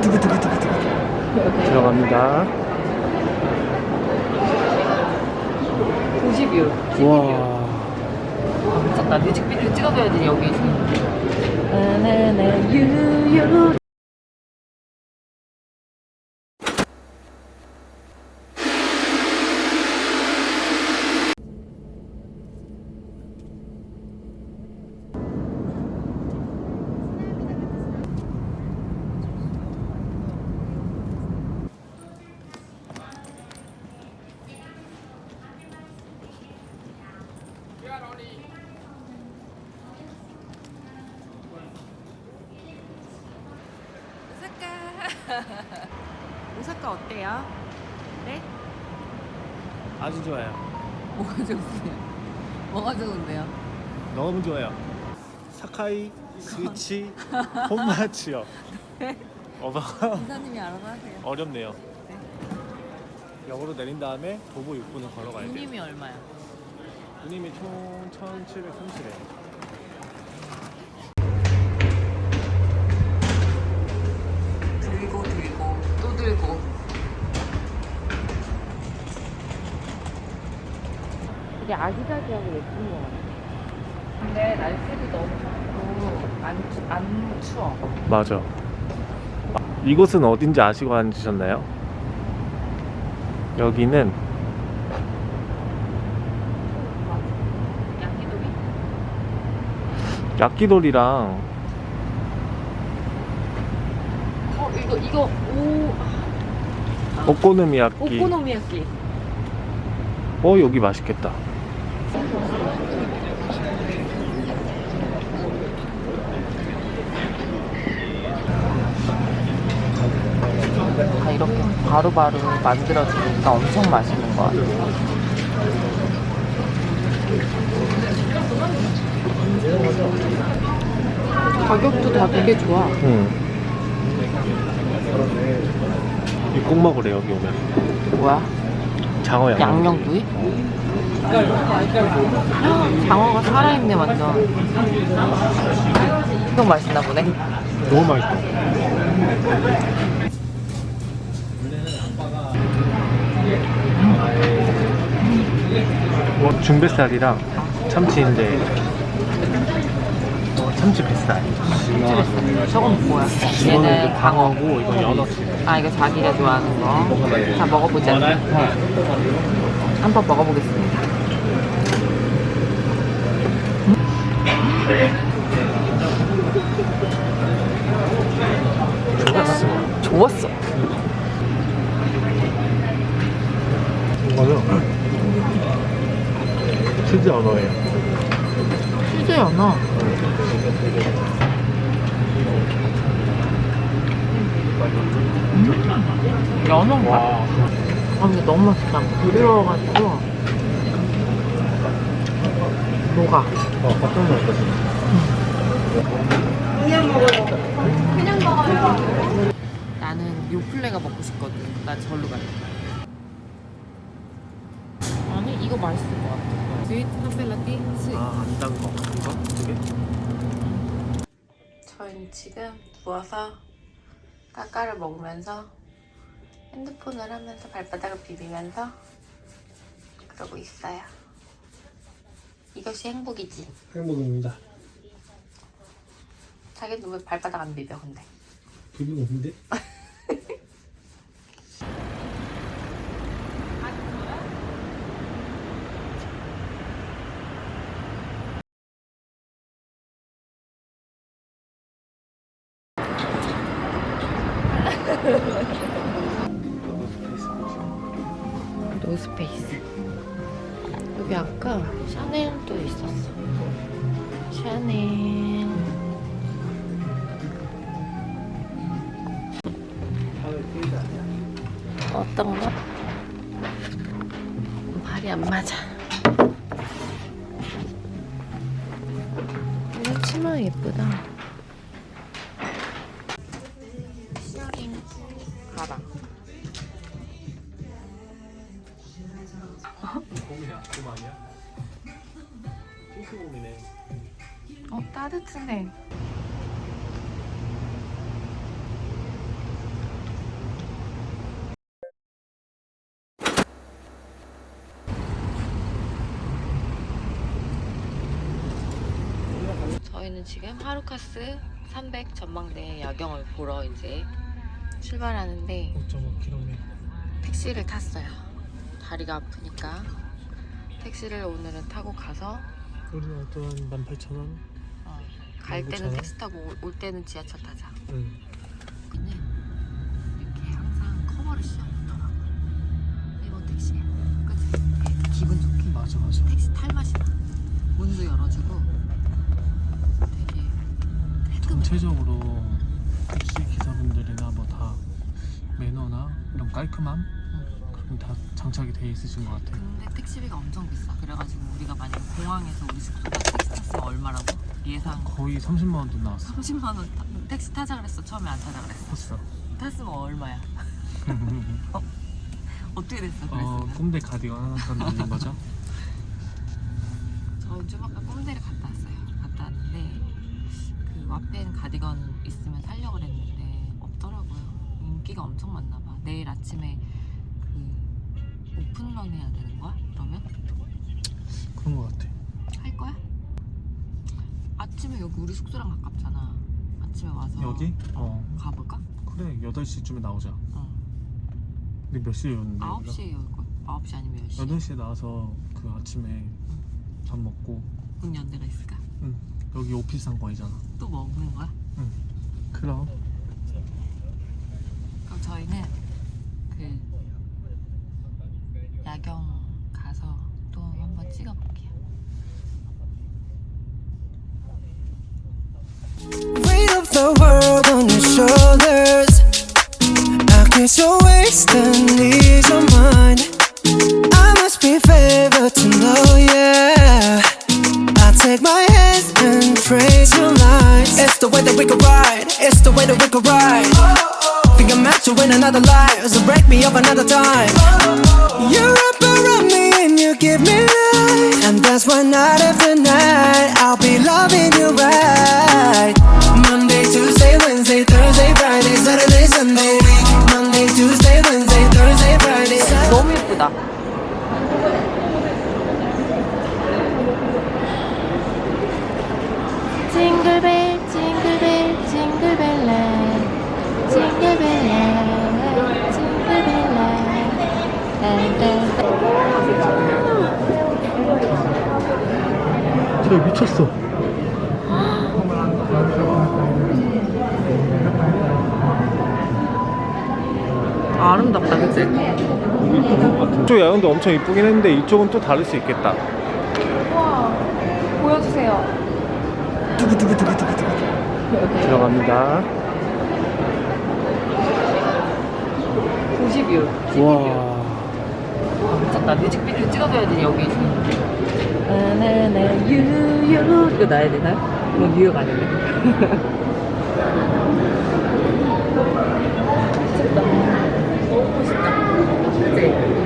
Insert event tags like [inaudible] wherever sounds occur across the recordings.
두구두구두구두구두구 들어갑니다. 90뷰. 와. 미쳤다. 뮤직비디오 찍어줘야지, 여기. 나나나 유유. 오사카. [laughs] 오사카 어때요? 네? 아주 좋아요. 뭐가 좋으세요? 뭐가 좋은데요? 너무 좋아요. 사카이 스위치 홈마치요. 어봐 기사님이 알아서 하세요. 어렵네요. 네. 역으로 내린 다음에 도보 6분을 걸어가야 돼요. 운임이 얼마요? 운임이 총 1,730엔. 아기자기하고 예쁜 것 같아. 근데 날씨도 너무 좋고 안, 추- 안 추워. 맞아. 이곳은 어딘지 아시고 앉으셨나요? 여기는 양기동이? 야끼돌이랑 어 이거 이거 오 오코노미야끼. 오코노미야끼. 어 여기 맛있겠다. 다 이렇게 바로바로 만들어주니까 엄청 맛있는 것 같아요. 가격도 다 되게 좋아. 응. 이꼭 먹으래 여기 오면. 뭐야? 장어 양념. 양념구이? 장어가 살아있네 완전. 엄청 맛있나 보네. 너무 맛있어. 뭐 중뱃살이랑 참치인데 어, 참치 뱃살. 저건 뭐야? 이거는 얘는 이제 강어. 방어고 이건 연어치. 아 이거 자기가 좋아하는 거. 자 먹어보자. 한번 먹어보겠습니다. 좋았어. 좋았어. 이거는 치즈 연어예요. 치즈 연어. 연어인가? 와. 아 근데 너무 맛있다. 부드러워가지고 녹아. 어, 깜짝 놀랐어. 나는 요플레가 먹고 싶거든. 나 절로 갈래. 아니 이거 맛있을 것 같아. 스위트 카펠라띠 스윗. 아, 안단 거. 이거? 두 개? 저희는 지금 누워서 까까를 먹으면서 핸드폰을 하면서 발바닥을 비비면서 그러고 있어요. 이것이 행복이지. 행복입니다. 자기는 왜 발바닥 안 비벼 근데? 기분 없는데? [laughs] 어떤 거? 발이 안 맞아. 이 치마 예쁘다. 가방. 곰이야? 곰 아니야? 핑크 곰이네. 어 따뜻하네. 저희는 지금 하루카스 300 전망대 야경을 보러 이제 출발하는데 5.5km. 택시를 탔어요. 다리가 아프니까 택시를 오늘은 타고 가서 우리는 어떤 18,000원? 어, 갈 때는 19,000원? 택시 타고 올- 올 때는 지하철 타자. 응. 여기는 이렇게 항상 커버를 씌워놓더라고. 일본 택시에. 그치? 되게 기분 좋게. 맞아 맞아. 택시 탈 맛이 나. 문도 열어주고. 전체적으로 택시 기사분들이나 뭐 다 매너나 이런 깔끔함 그런 다 장착이 돼 있으신 것 같아. 근데 택시비가 엄청 비싸. 그래가지고 우리가 만약에 공항에서 우리 숙소까지 택시 탔으면 얼마라고? 예상 거의 30만 원 돈 나왔어. 30만 원 타- 택시 타자 그랬어. 처음에 안 타자 그랬어. 컸어. 탔으면 얼마야? [laughs] 어떻게 됐어? 어, 그랬으면? 꼼대 가디건 하나 딱 날린 거죠? 저좀 아까 꼼데를 갔다 그 와펜 가디건 있으면 살려고 그랬는데 없더라고요. 인기가 엄청 많나 봐. 내일 아침에 그 오픈런 해야 되는 거야? 그러면 그런 것 같아. 할 거야? 아침에 여기 우리 숙소랑 가깝잖아. 아침에 와서 여기? 어. 가볼까? 그래 8시쯤에 나오자. 어. 근데 몇 시에 오는데? 9시에 올 걸? 9시 아니면 10시? 8시에 나와서 그 아침에 밥 먹고 문 연대가 있을까? 응. 여기 오피스 상권이잖아. 또 먹는 거야? 그럼 그럼 저희는 그 야경 가서 또 한번 찍어볼게요. Weight of the world on your shoulders. I kiss your waist and ease your mind. I must be favored to know, yeah. I take my hands and trace your lines. It's the way that we could ride. It's the way that we could ride. Think I'm meant to win another life, so break me up another time. You wrap around me and you give me life, and that's why night after night I'll be loving you right. Monday, Tuesday, Wednesday, Thursday, Friday, Saturday, Sunday. Monday, Tuesday, Wednesday, Thursday, Friday. Saturday. 너무 예쁘다. 징글벨 징글벨 징글벨라 징글벨라 징글벨라 저 미쳤어. 아름답다 그치? 이쪽 야경도 엄청 이쁘긴 했는데 이쪽은 또 다를 수 있겠다. 우와 보여주세요 들어갑니다. 90뷰 와. 미쳤다 뮤직비디오 찍어줘야지 여기 나나나 유유 이거 나야 되나요? 뭐 유효가 아닌데 미쳤다 너무 멋있다 그치?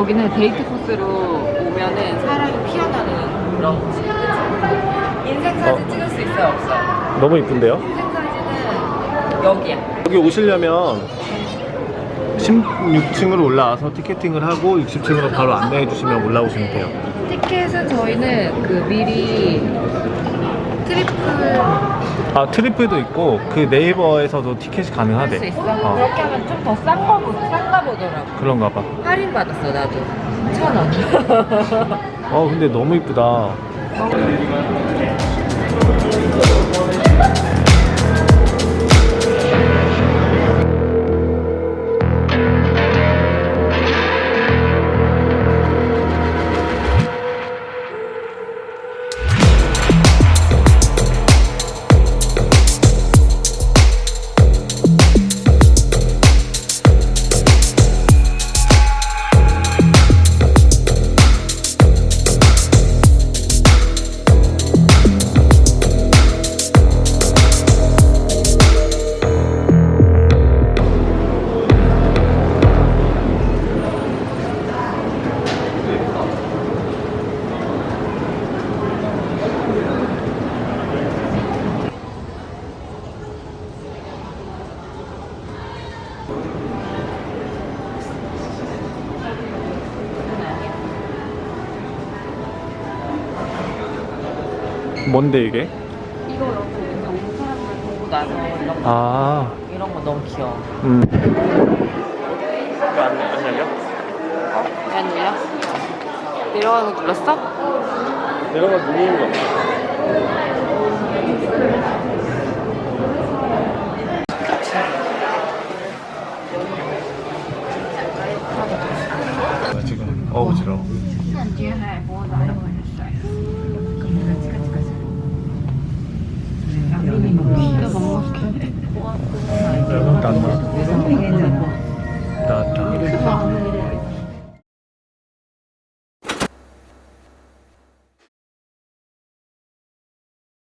여기는 데이트 코스로 오면은 사랑이 피어나는 그런 그치? 인생 사진 어. 찍을 수 있어요 없어요? 너무 이쁜데요? 인생 사진은 여기야 여기 오시려면 16층으로 올라와서 티켓팅을 하고 60층으로 바로 안내해 주시면 올라오시면 돼요. 티켓은 저희는 그 미리 트리플 아 트리플도 있고 그 네이버에서도 티켓이 가능하대. 있어? 어, 그렇게 하면 좀 더싼 거, 싼가 보더라고. 그런가 봐. 할인 받았어, 나도. 천 원. [laughs] 어 근데 너무 이쁘다. 뭔데 이게? 이거 이렇게 정부 사람들 보고 나서 이런 거 아, 이런 거 너무 귀여워. 음. 왜안 안 열려? 어? 왜 눌려? 내려가는 거 눌렀어? 내려가 누르는 거 없어. 지금 어지러워. 따따 따따